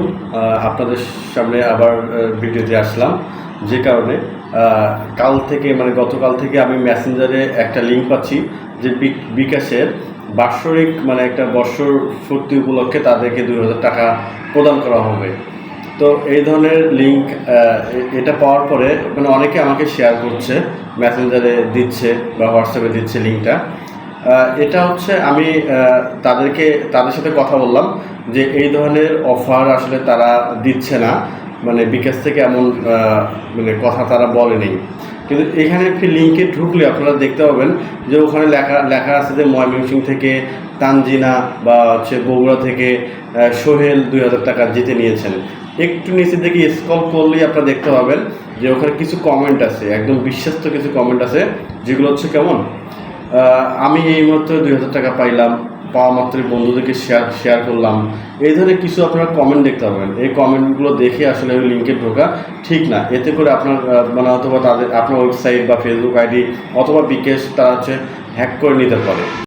আহ, আপনাদের সামনে আবার ভিডিওতে আসলাম। যে কারণে কাল থেকে মানে গতকাল থেকে আমি মেসেঞ্জারে একটা লিঙ্ক পাচ্ছি যে বিকাশের বাৎসরিক মানে একটা বৎসর পূর্তি উপলক্ষে তাদেরকে দুই হাজার টাকা প্রদান করা হবে। তো এই ধরনের লিঙ্ক এটা পাওয়ার পরে মানে অনেকে আমাকে শেয়ার করছে মেসেঞ্জারে দিচ্ছে বা হোয়াটসঅ্যাপে দিচ্ছে লিঙ্কটা এটা হচ্ছে আমি তাদেরকে, তাদের সাথে কথা বললাম যে এই ধরনের অফার আসলে তারা দিচ্ছে না। মানে বিকাশ থেকে এমন মানে কথা তারা বলেনি। কিন্তু এখানে একটি লিঙ্কে ঢুকলে আপনারা দেখতে পাবেন যে ওখানে লেখা লেখা আছে যে ময়মনসিং থেকে তানজিনা বা হচ্ছে বগুড়া থেকে সোহেল দুই হাজার টাকা জিতে নিয়েছেন। একটু নিচে দিকে স্কল করলেই আপনারা দেখতে পাবেন যে ওখানে কিছু কমেন্ট আছে, একদম বিশ্বস্ত কিছু কমেন্ট আছে, যেগুলো হচ্ছে কেমন? আমি এই মাত্র দুই হাজার টাকা পাইলাম, পাওয়া মাত্রই বন্ধুদেরকে শেয়ার শেয়ার করলাম। এই ধরনের কিছু আপনারা কমেন্ট দেখতে পাবেন এই কমেন্টগুলো দেখে আসলে ওই লিঙ্কে ঢোকা ঠিক না। এতে করে আপনার মানে অথবা তাদের, আপনার ওয়েবসাইট বা ফেসবুক আইডি অথবা বিকেশ তারা হচ্ছে হ্যাক করে নিতে পারে।